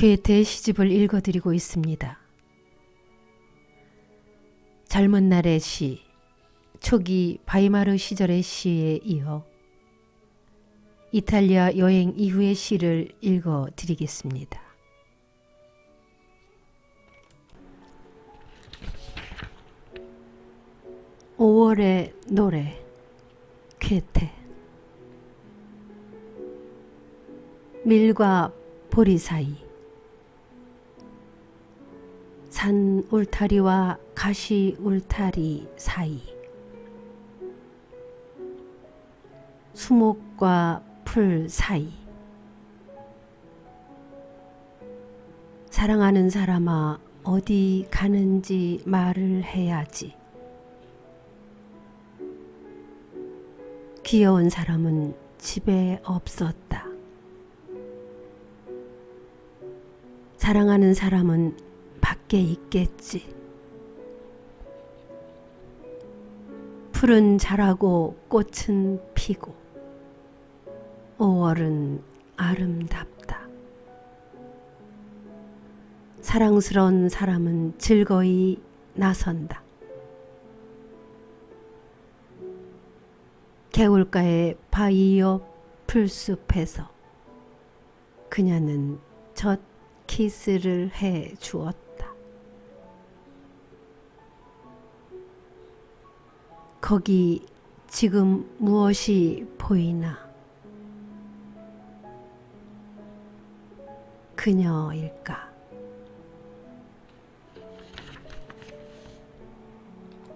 괴테의 시집을 읽어드리고 있습니다. 젊은 날의 시, 초기 바이마르 시절의 시에 이어 이탈리아 여행 이후의 시를 읽어드리겠습니다. 오월의 노래 괴테 밀과 보리 사이 산 울타리와 가시 울타리 사이. 수목과 풀 사이. 사랑하는 사람아 어디 가는지 말을 해야지. 귀여운 사람은 집에 없었다. 사랑하는 사람은 밖에 있겠지. 풀은 자라고 꽃은 피고 5월은 아름답다. 사랑스러운 사람은 즐거이 나선다. 개울가의 옆 풀숲에서 그녀는 첫 키스를 해 주었다. 거기 지금 무엇이 보이나? 그녀일까?